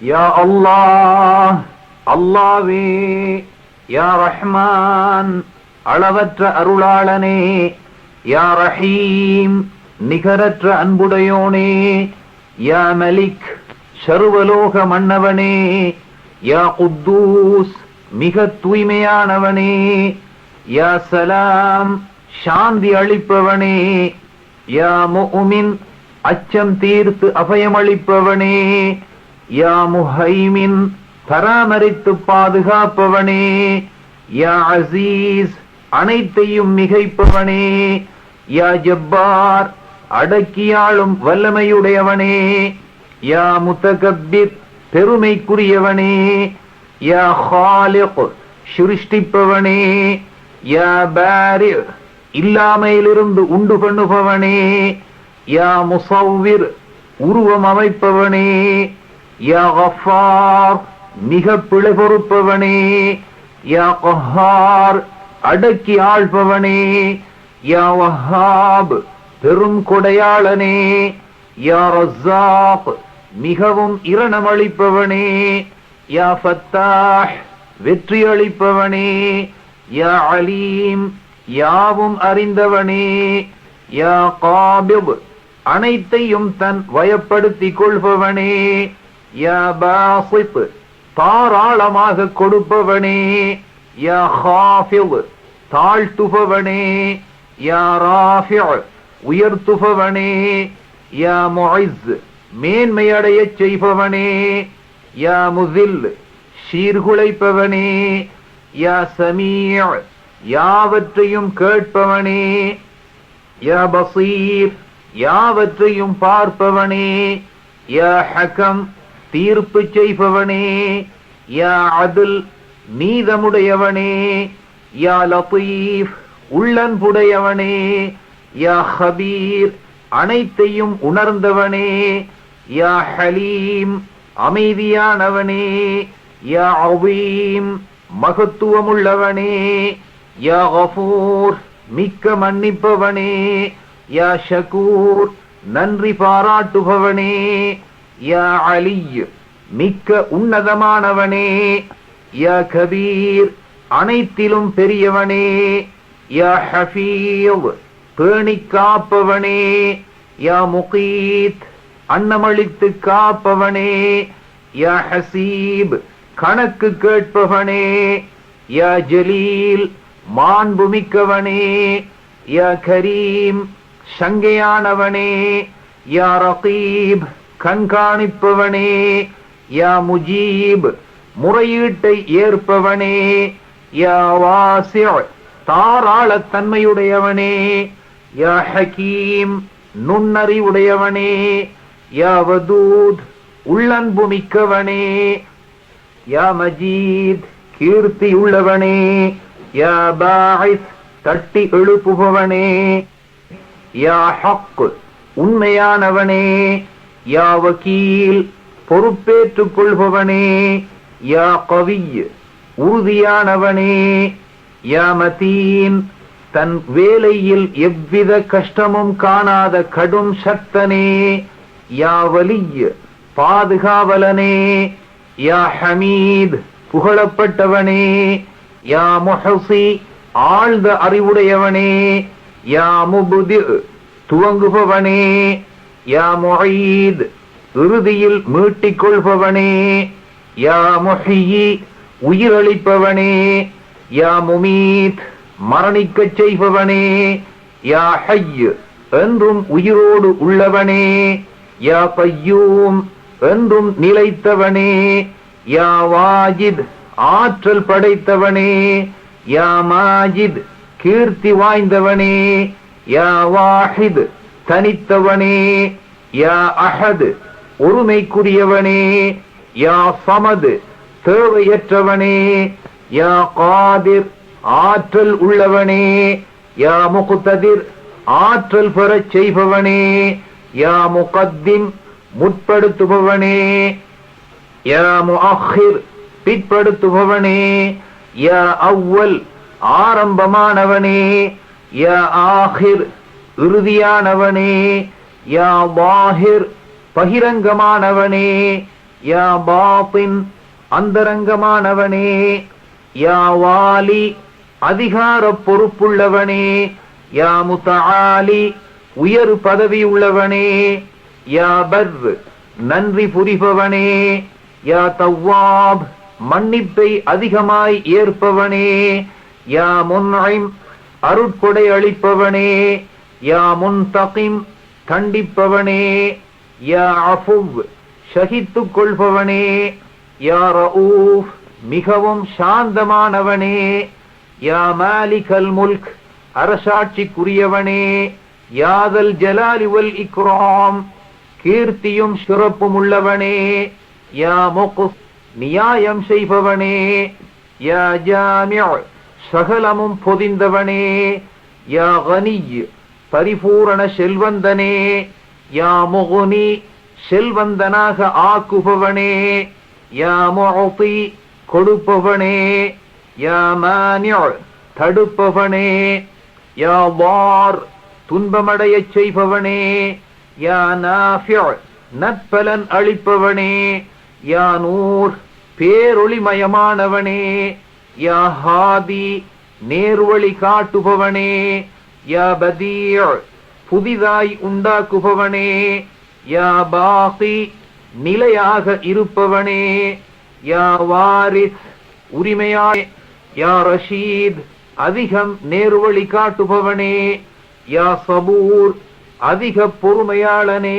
யா அல்லாஹ் அல்லாவே யா ரஹ்மான் அளவற்ற அருளாளனே யா ரஹீம் நிகரற்ற அன்புடையோனே யா மலிக் சர்வலோக மன்னவனே யா குத்தூஸ் மிக தூய்மையானவனே யா சலாம் சாந்தி அளிப்பவனே யா முஃமின் அச்சம் தீர்த்து அபயமளிப்பவனே யா முஹைமின் பராமரித்து பாதுகாப்பவனே. யா அசீஸ் அனைத்தையும் மிகைப்பவனே. யா ஜப்பார் அடக்கியாளும் வல்லமையுடையவனே. யா முத்தகப்பிர் பெருமைக்குரியவனே. யா ஹாலிக் சிருஷ்டிப்பவனே. யா பாரி இல்லாமையிலிருந்து உண்டு பண்ணுபவனே. யா முசவ்விர் உருவம் அமைப்பவனே. யா கஃபார் மிக பிழை பொறுப்பவனே. யா கஹார் அடக்கி ஆள்பவனே. யா வஹாப் பெரும் கொடையாளனே. யா ரஸாக் மிகவும் இரணமளிப்பவனே. யா ஃபத்தாஹ் வெற்றி அளிப்பவனே யா அலீம் யாவும் அறிந்தவனே. யா காபிப் அனைத்தையும் தன் வயப்படுத்திக் கொள்பவனே. தாராளமாக கொடுப்பவனே. தாழ்த்துபவனே. யா உயர்த்துபவனே. மேன்மையடைய செய்பவனே. யா முசில் சீர்குலைப்பவனே. யா சமீ யாவற்றையும் கேட்பவனே. யா பசீர் யாவற்றையும் பார்ப்பவனே. யா ஹகம் தீர்ப்பு செய்பவனே யா அதில் நீதமுடையவனே யா லத்தீஃப் உள்ளன்புடையவனே யா ஹபீர் அனைத்தையும் உணர்ந்தவனே யா ஹலீம் அமைதியானவனே யா அவீம் மகத்துவமுள்ளவனே யா கஃபூர் மிக்க மன்னிப்பவனே யா ஷகூர் நன்றி பாராட்டுபவனே. யா அலி மிக்க உன்னதமானவனே. யா கபீர் அனைத்திலும் பெரியவனே. யா ஹஃபீவ் பேணி காப்பவனே. யா முகீத் அன்னமளித்து காப்பவனே. யா ஹசீப் கணக்கு கேட்பவனே. யா ஜலீல் மாண்புமிக்கவனே யா கரீம் சங்கையானவனே. யா ரகீப் கண்காணிப்பவனே யா முஜீப் முறையீட்டை ஏற்பவனே யா வாசி தாராளத்தன்மையுடையவனே யா ஹகீம் நுண்ணறிவுடையவனே யா வதூத் உள்ளன்பு மிக்கவனே யா மஜீத் கீர்த்தி உள்ளவனே யா பாஹித் தட்டி எழுப்புபவனே யா ஹக் உண்மையானவனே யா வக்கீல் பொறுப்பேற்றுக் கொள்பவனே யா கவி உறுதியானவனே யா மதீன் தன் வேலையில் எவ்வித கஷ்டமும் காணாத கடும் சக்தனே யா வலிய பாதுகாவலனே யா ஹமீத் புகழப்பட்டவனே யா முஹசி ஆழ்ந்த அறிவுடையவனே யா முபுதி துவங்குபவனே. யா முஹீத் இறுதியில் மீட்டிக் கொள்பவனே யா முஹியி உயிரளிப்பவனே. யா முமீத் மரணிக்கச் செய்பவனே. யா ஹய் என்றும் உயிரோடு உள்ளவனே. யா பய்யூம் என்றும் நிலைத்தவனே. யா வாஜித் ஆற்றல் படைத்தவனே. யா மாஜித் கீர்த்தி வாய்ந்தவனே. யா வாஹித் தனித்தவனே. யா அஹது ஒருமைக்குரியவனே. யா சமது தேவையற்றவனே. யா காதிர் ஆற்றல் உள்ளவனே. யா முகுத்ததிர் ஆற்றல் பெறச் செய்பவனே. யா முகத்தின் முற்படுத்துபவனே. யா முஹிர் பிற்படுத்துபவனே. யா அவ்வல் ஆரம்பமானவனே. யா ஆஹிர் இறுதியானவனே. யா பாஹிர் பகிரங்கமானவனே யா பாபின் அந்தரங்கமானவனே யா வாலி அதிகார பொறுப்புள்ளவனே யா முத்தஆலி உயர் பதவி உள்ளவனே யா பர் நன்றி புரிபவனே யா தவ்வாப் மன்னிப்பை அதிகமாய் ஏற்பவனே யா முன்ஐம் அருட்கொடை அளிப்பவனே யா முன் தகிம் கண்டிப்பவனே யா அஃபுவ் ஷகித்துக் கொள்பவனே யா ரഊஃப் மிகவும் சாந்தமானவனே யா மாலிகல் முல்க் அரசாட்சிக்குரியவனே யாதல் ஜலாலிவல் இக்ராம் கீர்த்தியும் சிறப்பும் உள்ளவனே யா முகுஸ் நியாயம் செய்பவனே யா ஜாமிஅ் சகலமும் பொதிந்தவனே யா கனிய். பரிபூரண செல்வந்தனே யா முகுனி செல்வந்தனாக ஆக்குபவனே யா முஅதி கொடுப்பவனே யா மானிஅ் தடுப்பவனே யா வார் துன்பமடையச் செய்பவனே யா நாஃபிஅ் நற்பலன் அளிப்பவனே யா நூர் பேரொளிமயமானவனே யா ஹாதி நேர்வழி காட்டுபவனே யா பதீர் புதிதாய் உண்டாக்குபவனே யா பாகி நிலையாக இருப்பவனே யா வாரிஸ் உரிமையாய் யா ரஷீத் அதிகம் நேர்வழி காட்டுபவனே யா சபூர் அதிக பொறுமையாளனே